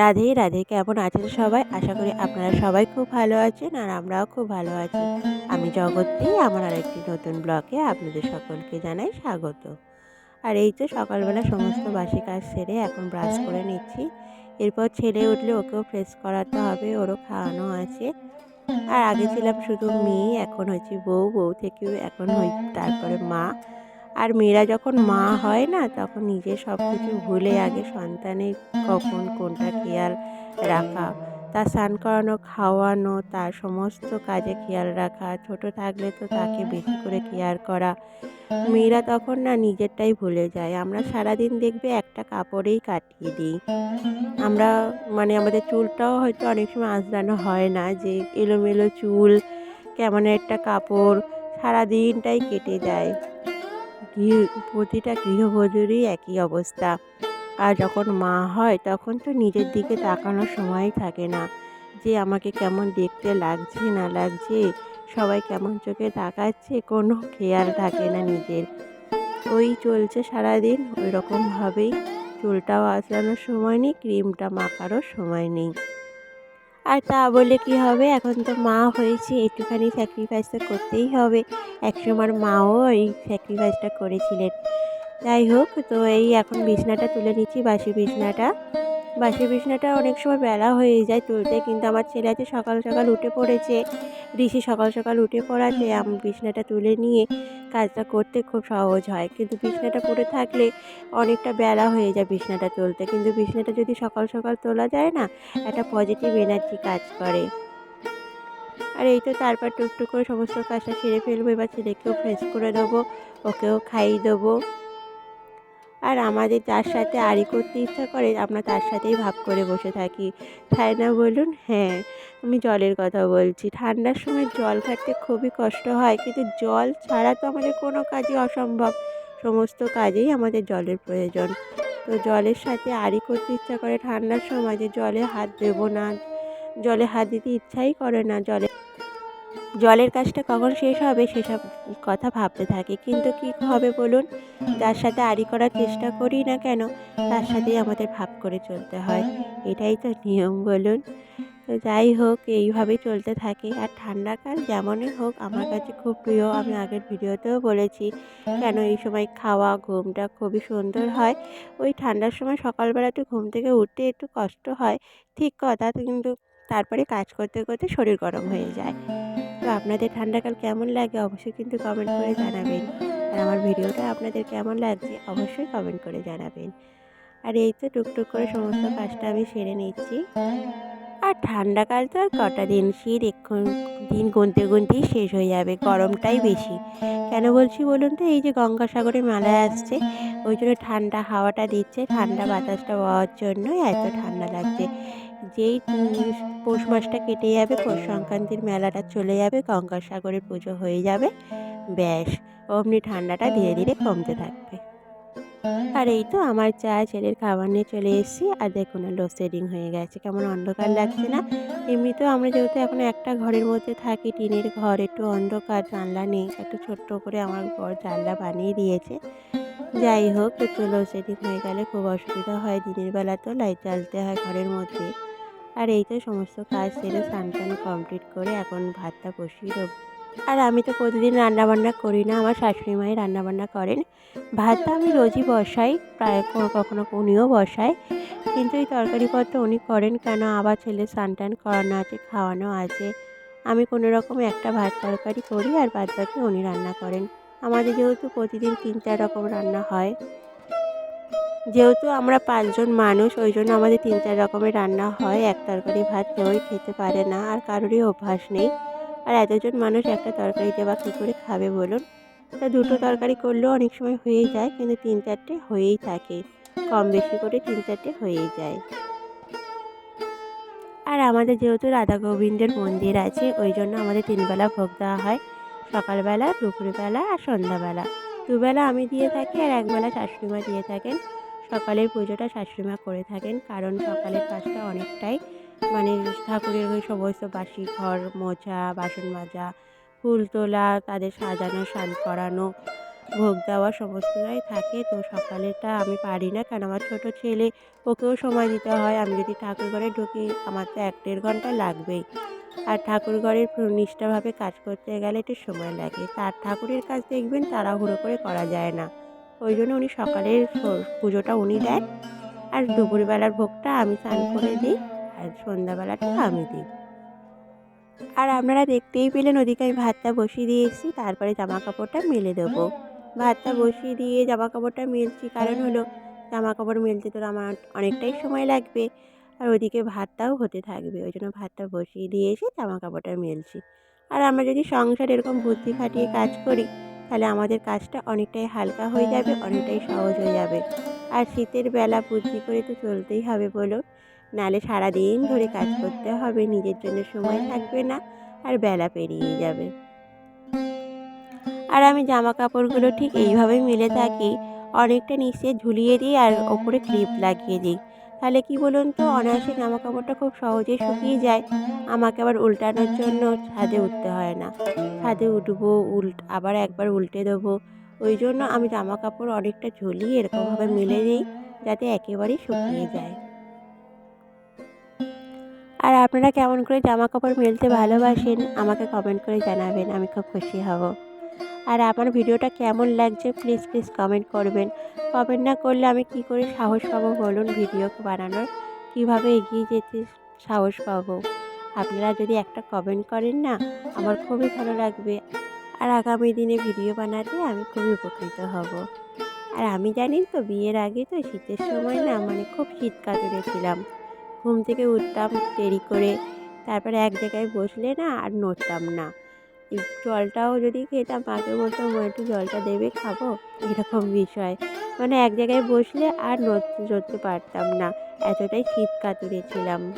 রাধে রাধে। কেমন আছেন সবাই? আশা করি আপনারা সবাই খুব ভালো আছেন আর আমরাও খুব ভালো আছি। আমি জগৎতেই আমার আরেকটি নতুন ব্লগে আপনাদের সকলকে জানাই স্বাগত। আর এই তো সকালবেলা সমস্ত বাসি কাজ সেরে এখন ব্রাশ করে নিচ্ছি। এরপর ছেলে উঠলে ওকেও ফ্রেশ করাতে হবে, ওরও খাওয়ানো আছে। আর আগে ছিলাম শুধু মেয়ে, এখন হচ্ছে বউ বউ থেকেও এখন হই, তারপরে মা। আর মেয়েরা যখন মা হয় না তখন নিজে সব কিছু ভুলে আগে সন্তানের কখন কোনটা খেয়াল রাখা। তার স্নান করানো খাওয়ানো তার সমস্ত কাজে খেয়াল রাখা ছোট থাকলে তো তাকে বেশি করে কেয়ার করা। মেয়েরা তখন না নিজেরটাই ভুলে যায়। আমরা সারাদিন দেখবে একটা কাপড়েই কাটিয়ে দিই। আমরা মানে আমাদের চুলটাও হয়তো অনেক সময় আঁচড়ানো হয় না যে এলোমেলো চুল কেমন একটা কাপড় সারাদিনটাই কেটে যায়। গৃহ, প্রতিটা গৃহবধূরই একই অবস্থা। আর যখন মা হয়, তখন তো নিজের দিকে তাকানোর সময় থাকে না। যে আমাকে কেমন দেখতে লাগছে, না লাগছে, সবাই কেমন চোখে তাকাচ্ছে, কোনো খেয়াল থাকে না নিজের। ওই চলছে সারাদিন ওই রকমভাবেই চুলটাও আঁচড়ানোর সময় নেই, ক্রিমটা মাখারও সময় নেই। আর তা বলে কি হবে? এখন তো মা হয়েছে, একটুখানি স্যাক্রিফাইস তো করতেই হবে। একসময় মাও এই স্যাক্রিফাইসটা করেছিলেন। যাই হোক, তো এই এখন বিছনাটা তুলে নিচ্ছি, বাসি বিছনাটা। বাসি বিছনাটা অনেক সময় বেলা হয়ে যায় তুলতে, কিন্তু আমার ছেলে আছে সকাল সকাল উঠে পড়েছে। ঋষি সকাল সকাল উঠে পড়াতে, আমি বিছনাটা তুলে নিয়ে কাজটা করতে খুব সহজ হয়। কিন্তু বিছনাটা পড়ে থাকলে অনেকটা বেলা হয়ে যায় বিছনাটা তুলতে। কিন্তু বিছনাটা যদি সকাল সকাল তোলা যায় না, একটা পজিটিভ এনার্জি কাজ করে। আর এই তো তারপর টুকটুক করে সমস্ত কাজটা সেরে ফেলব, এবার ছেলেকেও ফ্রেশ করে দেবো, ওকেও খাইয়ে দেবো। আর আমাদের যার সাথে আড়ি করতে ইচ্ছা করে, আমরা তার সাথেই ভাব করে বসে থাকি। তাই না বলুন? হ্যাঁ আমি জলের কথা বলছি। ঠান্ডার সময় জল ঘাটতে খুবই কষ্ট হয়, কিন্তু জল ছাড়া তো আমাদের কোনো কাজই অসম্ভব। সমস্ত কাজেই আমাদের জলের প্রয়োজন। তো জলের সাথে আড়ি করতে ইচ্ছা করে ঠান্ডার সময় যে জলে হাত দেবো না, জলে হাত দিতে ইচ্ছাই করে না, জলে জলের কাজটা কখন শেষ হবে সেসব কথা ভাবতে থাকি। কিন্তু কি হবে বলুন? যার সাথে আড়ি করার চেষ্টা করি না কেন, তার সাথেই আমাদের ভাব করে চলতে হয়। এটাই তো নিয়ম বলুন। যাই হোক, এইভাবে চলতে থাকে। আর ঠান্ডাকাল যেমনই হোক, আমার কাছে খুব প্রিয়। আমি আগের ভিডিওতেও বলেছি, কেন এই সময় খাওয়া, ঘুমটা খুবই সুন্দর হয়। ওই ঠান্ডার সময় সকালবেলা একটু ঘুম থেকে উঠতে একটু কষ্ট হয়। ঠিক কথা, কিন্তু তারপরে কাজ করতে করতে শরীর গরম হয়ে যায়। তো আপনাদের ঠান্ডাকাল কেমন লাগে অবশ্যই কিন্তু কমেন্ট করে জানাবেন। আর আমার ভিডিওটা আপনাদের কেমন লাগছে অবশ্যই কমেন্ট করে জানাবেন। আর এই তো টুকটুক করে সমস্ত কাজটা আমি সেরে নিচ্ছি। আর ঠান্ডাকাল তো আর কটা দিন? শীত এক্ষণ দিন গুনতে গুনতেই শেষ হয়ে যাবে, গরমটাই বেশি। কেন বলছি বলুন তো? এই যে গঙ্গাসাগরে মেলায় আসছে, ওই জন্য ঠান্ডা হাওয়াটা দিচ্ছে, ঠান্ডা বাতাসটা হওয়ার জন্য এত ঠান্ডা লাগছে। যেই পৌষ মাসটা কেটে যাবে, পৌষ সংক্রান্তির মেলাটা চলে যাবে, গঙ্গাসাগরের পুজো হয়ে যাবে, ব্যাস, অমনি ঠান্ডাটা ধীরে ধীরে কমতে থাকবে। আর এই তো আমার চা, ছেলের খাবার নিয়ে চলে এসেছি। আর দেখুন লোডশেডিং হয়ে গেছে, কেমন অন্ধকার লাগছে না? এমনিতেও আমরা যেহেতু এখন একটা ঘরের মধ্যে থাকি, টিনের ঘর একটু অন্ধকার, জানলা নেই, একটু ছোট্ট করে আমার ঘর জানলা বানিয়ে দিয়েছে। যাই হোক, একটু লোডশেডিং হয়ে গেলে খুব অসুবিধা হয়, দিনের বেলা তো লাইট জ্বালতে হয় ঘরের মধ্যে। আর এই তো সমস্ত কাজ সেরে স্নান টান কমপ্লিট করে এখন ভাতটা বসিয়ে দেবো। আর আমি তো প্রতিদিন রান্নাবান্না করি না, আমার শাশুড়ি মাই রান্নাবান্না করেন। ভাতটা আমি রোজই বসাই, প্রায় কখনো উনিও বসায় কিন্তু এই তরকারিপত্র উনি করেন কেন? আবার ছেলে স্নান টান করানো আছে, খাওয়ানো আছে। আমি কোনো রকম একটা ভাত তরকারি করি আর বাদ বাকি উনি রান্না করেন। আমাদের যেহেতু প্রতিদিন তিন চার রকম রান্না হয়। যেহেতু আমরা পাঁচজন মানুষ, ওই জন্য আমাদের তিন চার রকমের রান্না হয়। এক তরকারি ভাত কেউই খেতে পারে না, আর কারোরই অভ্যাস নেই। আর এতজন মানুষ একটা তরকারিতে বা কী করে খাবে বলুন? তা দুটো তরকারি করলেও অনেক সময় হয়েই যায়, কিন্তু তিন চারটে হয়েই থাকে। কম বেশি করে তিন চারটে হয়েই যায়। আর আমাদের যেহেতু রাধা গোবিন্দের মন্দির আছে, ওই জন্য আমাদের তিনবেলা ভোগ দেওয়া হয়। সকালবেলা, দুপুরবেলা আর সন্ধ্যাবেলা। দুবেলা আমি দিয়ে থাকি আর একবেলা শাশুড়িমা দিয়ে থাকেন। সকালের পুজোটা শাশুড়িমা করে থাকেন, কারণ সকালের কাজটা অনেকটাই মানে ঠাকুরের ওই সমস্ত বাসি ঘর, মোছা, বাসন মাজা, ফুল তোলা, তাদের সাজানো, স্নান করানো, ভোগ দেওয়া সমস্তটাই থাকে। তো সকালেরটা আমি পারি না, কারণ আমার ছোটো ছেলে, ওকেও সময় দিতে হয়। আমি যদি ঠাকুর ঘরে ঢুকি, আমার তো এক দেড় ঘণ্টা লাগবেই। আর ঠাকুর ঘরের নিষ্ঠাভাবে কাজ করতে গেলে একটু সময় লাগে। তার ঠাকুরের কাজ দেখবেন, তাড়াহুড়ো করে করা যায় না। ওই জন্য উনি সকালের পুজোটা উনি দেন। আর দুপুরবেলার ভোগটা আমি স্নান করে দিই, আর সন্ধ্যাবেলাটা আমি দিই। আর আপনারা দেখতেই পেলেন ওদিকে আমি ভাতটা বসিয়ে দিয়েছি, তারপরে জামা কাপড়টা মেলে দেবো। ভাতটা বসিয়ে দিয়ে জামা কাপড়টা মেলছি, কারণ হলো জামা কাপড় মেলতে তো আমার অনেকটাই সময় লাগবে, আর ওদিকে ভাতটাও হতে থাকবে, ওই জন্য ভাতটা বসিয়ে দিয়ে এসে জামা কাপড়টা মেলছি। আর আমরা যদি সংসার এরকম বুদ্ধি খাটিয়ে কাজ করি তাহলে আমাদের কাজটা অনেকটাই হালকা হয়ে যাবে, অনেকটাই সহজ হয়ে যাবে। আর শীতের বেলা বুদ্ধি করে তো চলতেই হবে বলো নালে সারাদিন ধরে কাজ করতে হবে, নিজের জন্য সময় থাকবে না, আর বেলা পেরিয়ে যাবে। আর আমি জামা কাপড়গুলো ঠিক এইভাবেই মেলে থাকি, অনেকটা নিচে ঝুলিয়ে দিই আর ওপরে ক্লিপ লাগিয়ে দিই। তাহলে কি বলুন তো, অনায়াসে জামা কাপড়টা খুব সহজেই শুকিয়ে যায়। আমাকে আবার উল্টানোর জন্য ছাদে উঠতে হয় না। ছাদে উঠবো, উল্ট, আবার একবার উল্টে দেবো। ওই জন্য আমি জামা কাপড় অনেকটা ঝুলিয়ে এরকমভাবে মেলে নিই যাতে একেবারেই শুকিয়ে যায়। আর আপনারা কেমন করে জামা কাপড় মেলতে ভালোবাসেন, আমাকে কমেন্ট করে জানাবেন, আমি খুব খুশি হব। আর আমার ভিডিওটা কেমন লাগছে প্লিজ প্লিজ কমেন্ট করবেন। কমেন্ট না করলে আমি কি করে সাহস পাবো বলুন ভিডিও বানানোর? কীভাবে এগিয়ে যেতে সাহস পাবো? আপনারা যদি একটা কমেন্ট করেন না, আমার খুবই ভালো লাগবে। আর আগামী দিনে ভিডিও বানাতে আমি খুবই উপকৃত হব। আর আমি জানি তো বিয়ের আগে তো শীতের সময় না মানে খুব শীত কাতুরেছিলাম ঘুম থেকে উঠতাম দেরি করে, তারপরে এক জায়গায় বসলে না আর নড়তাম না। জলটাও যদি খেতাম মাকে বলতাম একটু জলটা দেবে খাব, এরকম বিষয়। মানে এক জায়গায় বসলে আর নড়তে চড়তে পারতাম না। এতটাই শীত কাতুরে ছিলাম।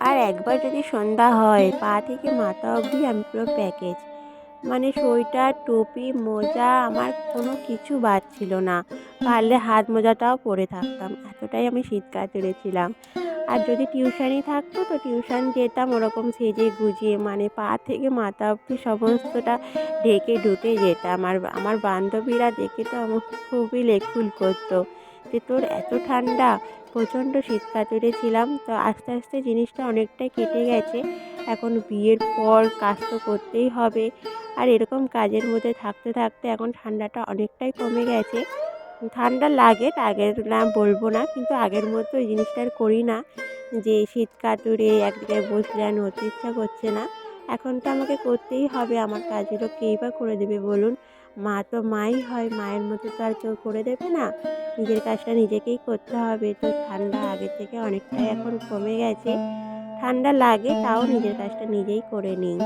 আর একবার যদি সন্ধ্যা হয়, পা থেকে মাথা অবধি আমি পুরো প্যাকেজ মানে সোয়েটার, টুপি, মোজা, আমার কোনো কিছু বাদ ছিল না। পারলে হাত মোজাটাও পরে থাকতাম। এতটাই আমি শীত কাতুরে ছিলাম। আর যদি টিউশানি থাকতো, তো টিউশন যেতাম ওরকম সেজে গুজিয়ে মানে পা থেকে মাথা অবধি সমস্তটা ঢেকে ঢুকে যেতাম। আর আমার বান্ধবীরা দেখে তো আমার খুবই লেখুল করতো যে, তোর এত ঠান্ডা, প্রচণ্ড শীত কাতুরে ছিলাম। তো আস্তে আস্তে জিনিসটা অনেকটাই কেটে গেছে। এখন বিয়ের পর কাজ তো করতেই হবে। আর এরকম কাজের মধ্যে থাকতে থাকতে এখন ঠান্ডাটা অনেকটাই কমে গেছে। ঠান্ডা লাগে আগের না বলব না, কিন্তু আগের মতো ওই জিনিসটা আর করি না। যে শীত কাতুরে এক জায়গায় বসলে আর নড়তে ইচ্ছা করছে না। এখন তো আমাকে করতেই হবে, আমার কাজগুলো কেই বা করে দেবে বলুন? মা তো মাই হয়, মায়ের মতো তো আর কেউ করে দেবে না। নিজের কাজটা নিজেকেই করতে হবে, তো ঠান্ডা আগের থেকে অনেকটাই এখন কমে গেছে। ঠান্ডা লাগে, তাও নিজের কাজটা নিজেই করে নিই।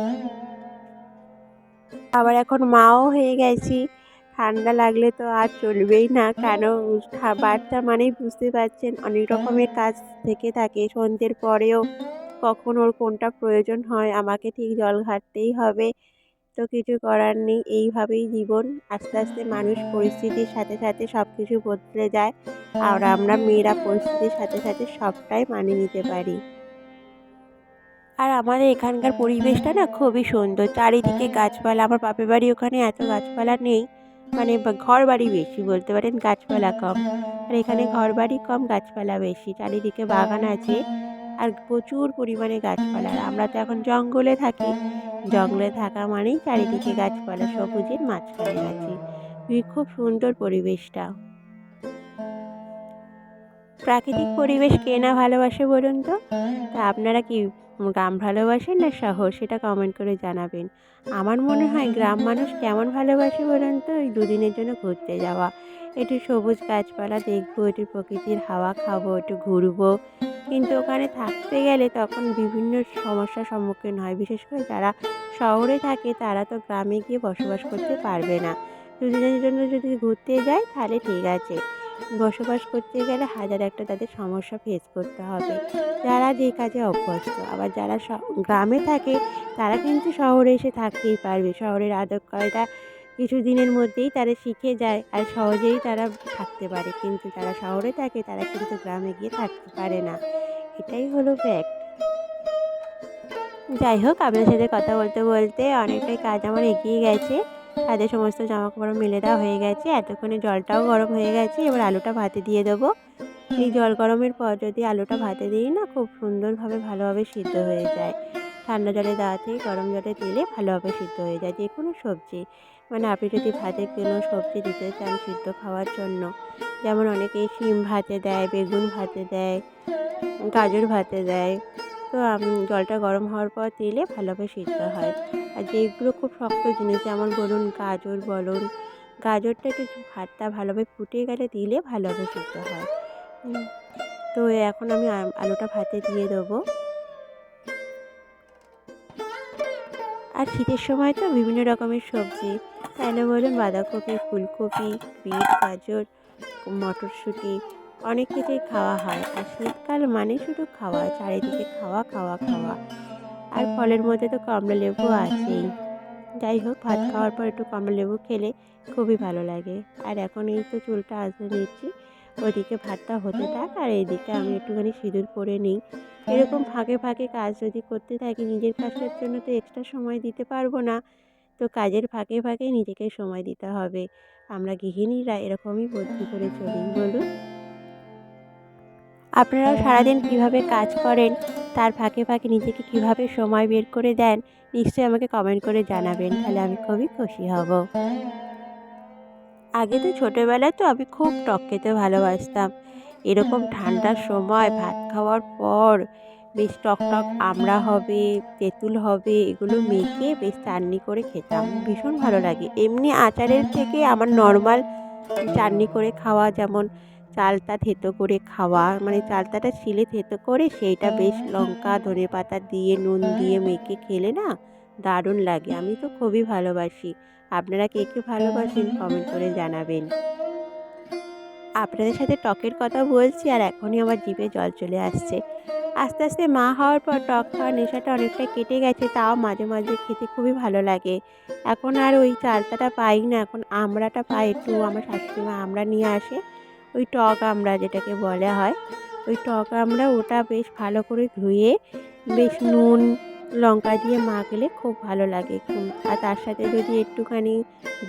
আবার এখন মাও হয়ে গেছি। ঠান্ডা লাগলে তো আর চলবেই না। কেন? বাচ্চা মানেই বুঝতে পারছেন, অনেক রকমের কাজ থেকে থাকে। সন্ধ্যের পরেও কখন ওর কোনটা প্রয়োজন হয়, আমাকে ঠিক জল ঘাটতেই হবে। তো কিছু করার নেই, এইভাবেই জীবন। আস্তে আস্তে মানুষ পরিস্থিতির সাথে সাথে সব কিছু বদলে যায় আর আমরা মেয়েরা পরিস্থিতির সাথে সাথে সবটাই মানিয়ে নিতে পারি। আর আমাদের এখানকার পরিবেশটা না খুবই সুন্দর। চারিদিকে গাছপালা, আমার বাপের বাড়ি ওখানে এত গাছপালা নেই। মানে ঘর বাড়ি বেশি বলতে পারেন গাছপালা কম। আর এখানে ঘর বাড়ি কম, গাছপালা বেশি। চারিদিকে বাগান আছে আর প্রচুর পরিমাণে গাছপালা। আমরা তো এখন জঙ্গলে থাকি। জঙ্গলে থাকা মানেই চারিদিকে গাছপালা সবুজের মাঝখানে আছে। খুব সুন্দর পরিবেশটা। প্রাকৃতিক পরিবেশ কে না ভালোবাসে বলুন তো? তা আপনারা কি গ্রাম ভালোবাসেন না শহর? সেটা কমেন্ট করে জানাবেন। আমার মনে হয় গ্রাম মানুষ কেমন ভালোবাসে বলুন তো? ওই দুদিনের জন্য ঘুরতে যাওয়া। একটু সবুজ গাছপালা দেখব, একটু প্রকৃতির হাওয়া খাব, একটু ঘুরবো। কিন্তু ওখানে থাকতে গেলে তখন বিভিন্ন সমস্যার সম্মুখীন হয়। বিশেষ করে যারা শহরে থাকে, তারা তো গ্রামে গিয়ে বসবাস করতে পারবে না। দুদিনের জন্য যদি ঘুরতে যায়, তাহলে ঠিক আছে। বসবাস করতে গেলে হাজার একটা তাদের সমস্যা ফেস করতে হবে। যারা যে কাজে অভ্যস্ত, আবার যারা গ্রামে থাকে, তারা কিন্তু শহরে এসে থাকতেই পারবে। শহরের আদব কায়দা কিছু দিনের মধ্যেই তারা শিখে যায় আর সহজেই তারা থাকতে পারে। কিন্তু যারা শহরে থাকে, তারা কিন্তু গ্রামে গিয়ে থাকতে পারে না। এটাই হলো ফ্যাক্ট যাই হোক, আপনার সাথে কথা বলতে বলতে অনেকটাই কাজ আমার এগিয়ে গেছে। ছাদে সমস্ত জামা কাপড় মেলে দেওয়া হয়ে গেছে। এতক্ষণে জলটাও গরম হয়ে গেছে। এবার আলুটা ভাতে দিয়ে দেবো। এই জল গরমের পর যদি আলুটা ভাতে দিই না, খুব সুন্দরভাবে ভালোভাবে সিদ্ধ হয়ে যায়। ঠান্ডা জলে দেওয়াতেই গরম জলে দিলে ভালোভাবে সিদ্ধ হয়ে যায় যে কোনো সবজি। মানে আপনি যদি ভাতে কোনো সবজি দিতে চান সিদ্ধ খাওয়ার জন্য, যেমন অনেকেই শিম ভাতে দেয়, বেগুন ভাতে দেয়, গাজর ভাতে দেয় তো জলটা গরম হওয়ার পর দিলে ভালোভাবে সিদ্ধ হয়। আর যেগুলো খুব শক্ত জিনিস, যেমন বলুন গাজর, বলুন, গাজরটা একটু ভাতটা ভালোভাবে ফুটে গেলে দিলে ভালোভাবে সিদ্ধ হয়। তো এখন আমি আলুটা ভাতে দিয়ে দেবো। আর শীতের সময় তো বিভিন্ন রকমের সবজি কেন বলুন? বাঁধাকপি, ফুলকপি, বিট, গাজর, মটরশুঁটি অনেক কিছুই খাওয়া হয়। আর শীতকাল মানে শুধু খাওয়া, চারিদিকে খাওয়া খাওয়া খাওয়া। আর ফলের মধ্যে তো কমলা লেবু আছেই। যাই হোক, ভাত খাওয়ার পর একটু কমলা লেবু খেলে খুবই ভালো লাগে। আর এখন এই তো চুলটা আসতে নিচ্ছি। ওদিকে ভাতটা হতে থাক আর এইদিকে আমি একটুখানি সিঁদুর করে নিই। এরকম ফাঁকে ফাঁকে কাজ যদি করতে থাকি, নিজের কাজটার জন্য তো এক্সট্রা সময় দিতে পারব না। তো কাজের ফাঁকে ফাঁকে নিজেকে সময় দিতে হবে। আমরা গৃহিণীরা এরকমই বুদ্ধি করে চলি, বলুন। আপনারাও সারাদিন কীভাবে কাজ করেন, তার ফাঁকে ফাঁকে নিজেকে কীভাবে সময় বের করে দেন, নিশ্চয়ই আমাকে কমেন্ট করে জানাবেন, তাহলে আমি খুবই খুশি হব। আগে তো ছোটোবেলায় তো আমি খুব টক খেতে ভালোবাসতাম। এরকম ঠান্ডার সময়, ভাত খাওয়ার পর বেশ টক টক আমড়া হবে, তেঁতুল হবে, এগুলো মেখে বেশ চাটনি করে খেতাম, ভীষণ ভালো লাগে। এমনি আচারের থেকে আমার নর্মাল চাটনি করে খাওয়া যেমন চালটা থেতো করে খাওয়া মানে চালতাটা ছিলে থেতো করে সেইটা বেশ লঙ্কা ধনে পাতা দিয়ে নুন দিয়ে মেখে খেলে না দারুণ লাগে। আমি তো খুবই ভালোবাসি। আপনারা কে কে ভালোবাসেন কমেন্ট করে জানাবেন। আপনাদের সাথে টকের কথা বলছি আর এখনই আমার জিভে জল চলে আসছে। আস্তে আস্তে মা হওয়ার পর টক খাওয়ার নেশাটা অনেকটা কেটে গেছে তাও মাঝে মাঝে খেতে খুবই ভালো লাগে। এখন আর ওই চালতাটা পাই না এখন আমড়াটা পাই একটু আমার শাশুড়ি মা আমড়া নিয়ে আসে। ওই টক আমরা যেটাকে বলা হয়, ওই টক আমরা ওটা বেশ ভালো করে ধুয়ে, বেশ নুন, লঙ্কা দিয়ে মাখলে খুব ভালো লাগে আর তার সাথে যদি একটুখানি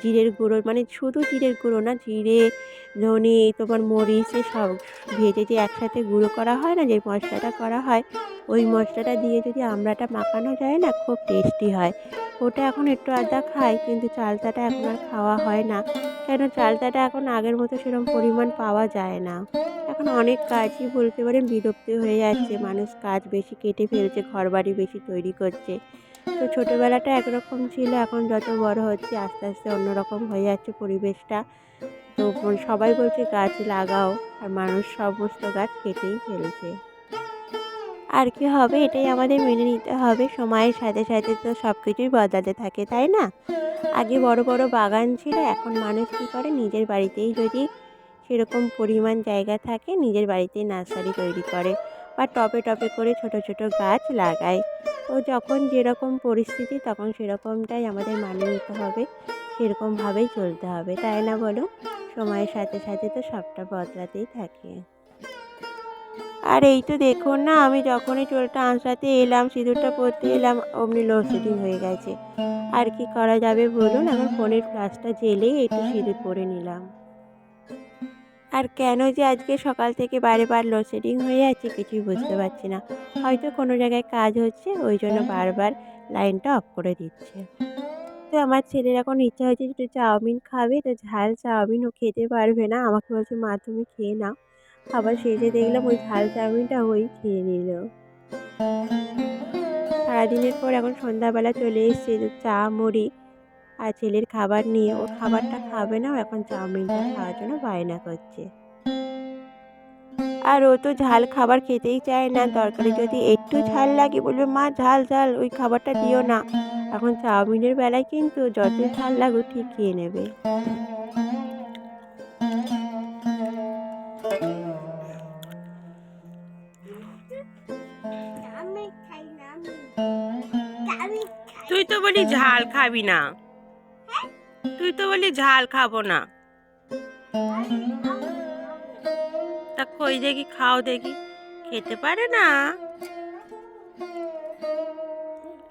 জিরের গুঁড়ো মানে শুধু জিরের গুঁড়ো না, জিরে ধনে, তোমার মরিচ সব ভেজে যে একসাথে গুঁড়ো করা হয় না, যে মশলাটা করা হয়, ওই মশলাটা দিয়ে যদি আমড়াটা মাখানো যায় না, খুব টেস্টি হয়। ওটা এখন একটু আধা খাই, কিন্তু চালতাটা এখন আর খাওয়া হয় না। কেন? চালতাটা এখন আগের মতো সেরকম পরিমাণ পাওয়া যায় না। এখন অনেক কাজই বলতে পারেন বিরক্তি হয়ে যাচ্ছে। মানুষ কাজ বেশি কেটে ফেলছে ঘর বাড়ি বেশি তৈরি করছে। তো ছোটোবেলাটা একরকম ছিল, এখন যত বড় হচ্ছে, আস্তে আস্তে অন্যরকম হয়ে যাচ্ছে পরিবেশটা। তো সবাই বলছে গাছ লাগাও আর মানুষ সমস্ত গাছ কেটেই ফেলছে। আর কি হবে? এটাই আমাদের মেনে নিতে হবে। সময়ের সাথে সাথে তো সব কিছুই বদলাতে থাকে, তাই না? আগে বড় বড় বাগান ছিল, এখন মানুষ কী করে? নিজের বাড়িতেই যদি সেরকম পরিমাণ জায়গা থাকে, নিজের বাড়িতেই নার্সারি তৈরি করে বা টপে টপে করে ছোট ছোট গাছ লাগায়। তো যখন যেরকম পরিস্থিতি, তখন সেরকমটাই আমাদের মানিয়ে নিতে হবে। সেরকমভাবেই চলতে হবে, তাই না বলো? সময়ের সাথে সাথে তো সবটা বদলাতেই থাকে। আর এই তো দেখুন না, আমি যখনই চুলটা আঁচড়াতে এলাম, সিঁদুরটা পরতে এলাম, অমনি লোডশেডিং হয়ে গেছে। আর কি করা যাবে বলুন? আমার ফোনের ফ্লাশটা জেলেই একটু সিঁদুর পরে নিলাম। আর কেন যে আজকে সকাল থেকে বারে বার লোডশেডিং হয়ে যাচ্ছে কিছুই বুঝতে পারছি না। হয়তো কোনো জায়গায় কাজ হচ্ছে, ওই জন্য বারবার লাইনটা অফ করে দিচ্ছে। তো আমার ছেলের এখন ইচ্ছা হয়েছে একটু চাউমিন খাবে, তো ঝাল চাউমিন ও খেতে পারবে না, আমাকে বলছে, মা, তুমি খেয়ে নাও। আবার শেষে দেখলাম ওই ঝাল চাউমিনটা ওই খেয়ে নিল। সারাদিনের পর এখন সন্ধ্যাবেলা চলে এসছে চা, মুড়ি আর ছেলের খাবার নিয়ে। ও খাবারটা খাবে না এখন চাউমিনটা খাওয়ার জন্য বায়না করছে। আর ও তো ঝাল খাবার খেতেই চায় না। তরকারি যদি একটু ঝাল লাগে, বলবে, মা, ঝাল ঝাল, ওই খাবারটা দিও না। এখন চাউমিনের বেলায় কিন্তু যত ঝাল লাগুক, ঠিক খেয়ে নেবে। তুই তো বলি ঝাল খাবি না। তুই তো বলি ঝাল খাব না। একটা খই দেখি, খাও দেখি। খেতে পারে না।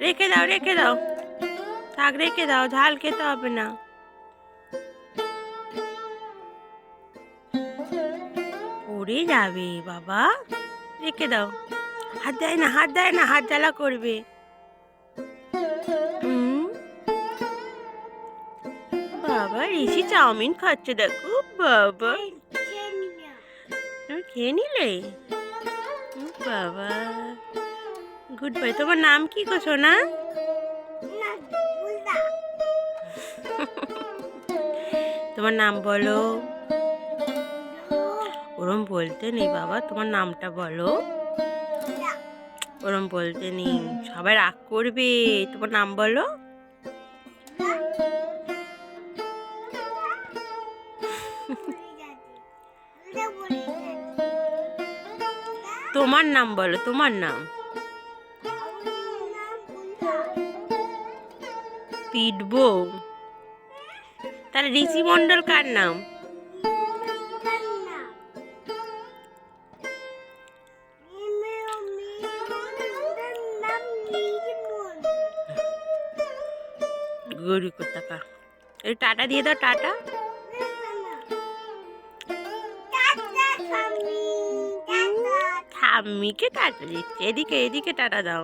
রেখে দাও রেখে দাও। থাক, রেখে দাও, ঝাল খেতে হবে না। পড়ে যাবে বাবা। রেখে দাও। হাত দেয় না, হাত দেয় না, হাত জ্বালা করবে। বাবা, ঋষি চাউমিন খাচ্ছে, দেখো। বাবা। খেয়ে নিলে? বাবা গুড বাই তোমার নাম কি গো, সোনা? তোমার নাম বলো। ওরম বলতে নেই বাবা, তোমার নামটা বলো। ওরম বলতে নেই। সবাই রাগ করবে। তোমার নাম বলো। তোমার নাম বলো, তোমার নাম? পিটবো তাহলে ঋষি মণ্ডল কার নাম? গরু কোথাকা টাটা দিয়ে দাও, টাটা। ঠাম্মিকে টাটা দিচ্ছে। এদিকে এদিকে টাটা দাও।